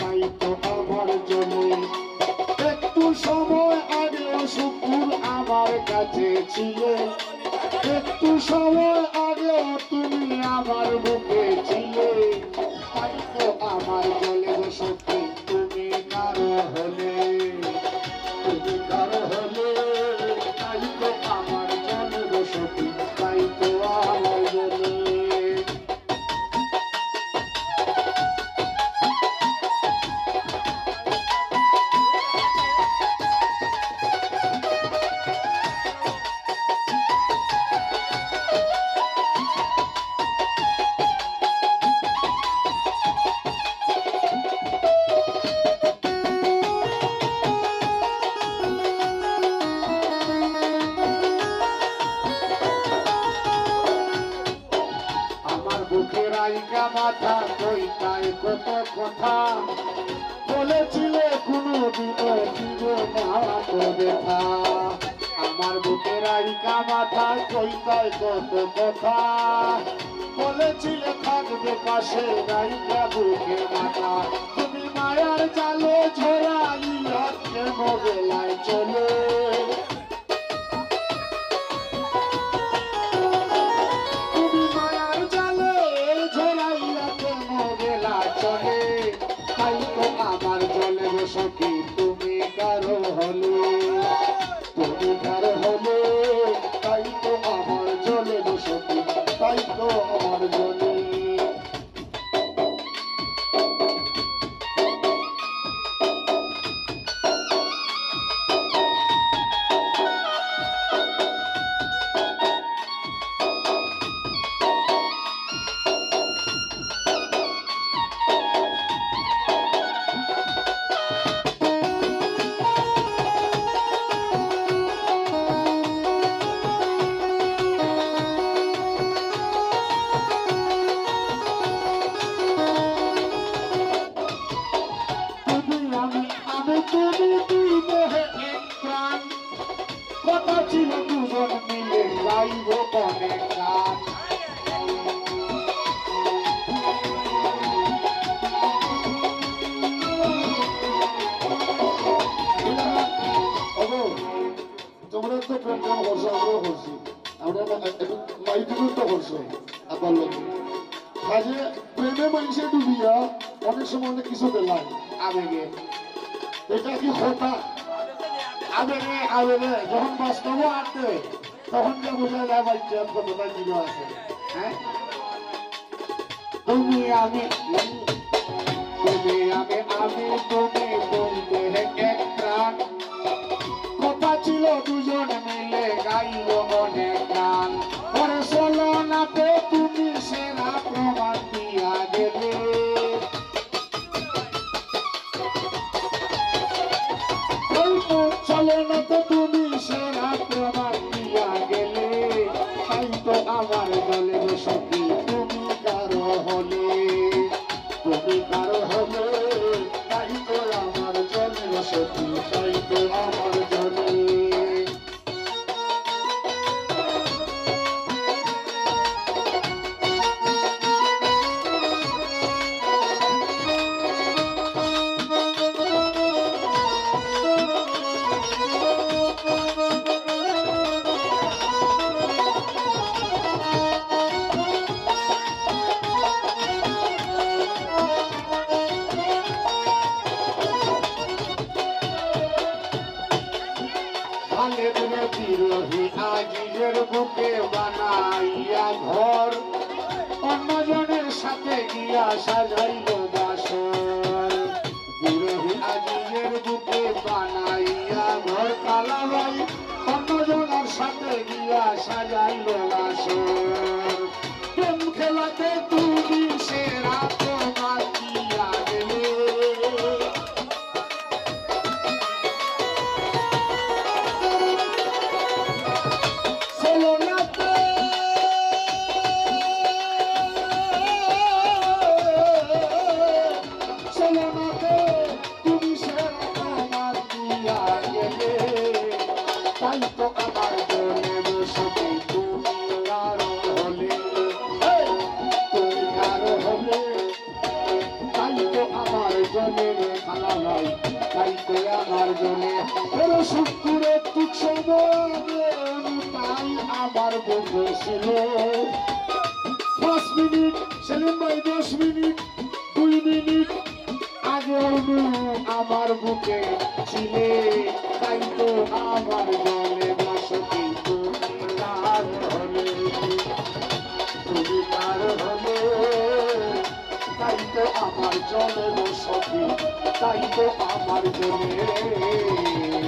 তাই তো আমার জনম একটু সময় আগে শুকুর আমার কাছে ছিলে। একটু সময় আগে তুমি আমার আমার বুকের আইকা মাথা, কইতায় কত কথা। বলেছিলে কোনো দিনও আমার বুকের আইকা মাথা, কইতায় কত কথা। বলেছিলে থাকবে পাশে রাইকা বুকে মাথা। তুমি মায়ার জালে ঝরাইয়া আমার জলে তোমরা তো প্রেম প্রেম আমরাও করছি। আমরা মাইটিও তো করছ আপনার লোক। কাজে প্রেমে মানুষে ডুবিয়া অনেক সময় অনেক কিছু পেলাম আবেগে। এটা কি হতা আবেগে আবেগে। যখন বাস্তব আনতে তখন যে বোঝা যায় বাচ্চা আছে। হ্যাঁ? তুমি আমি তুমি আমি আমি তুমি রে বিরোহী আজিজের বুকে বানাইয়া ঘর। অন্যজনের সাথে গিয়া সাজাইল বাসর। বিরোহী আজিজের বুকে বানাইয়া ঘর কালাবাই অন্যজনের সাথে গিয়া সাজাইল বাসর। তাই তো আমার জলে বসতে তুমি কারও হলে তুমি কারও হলে তাই নাই তাই তো আমার জলে শুক্রে তুক সময় আমার পাঁচ মিনিট সেলিম ভাই দশ মিনিট দুই মিনিট আগে আমার বুকে ছিলে, তাই তো আমার জলে বসতি তুমি তার হলে। তুমি কার হলে, তাই আমার জলে বসতি, তাই আমার জলে।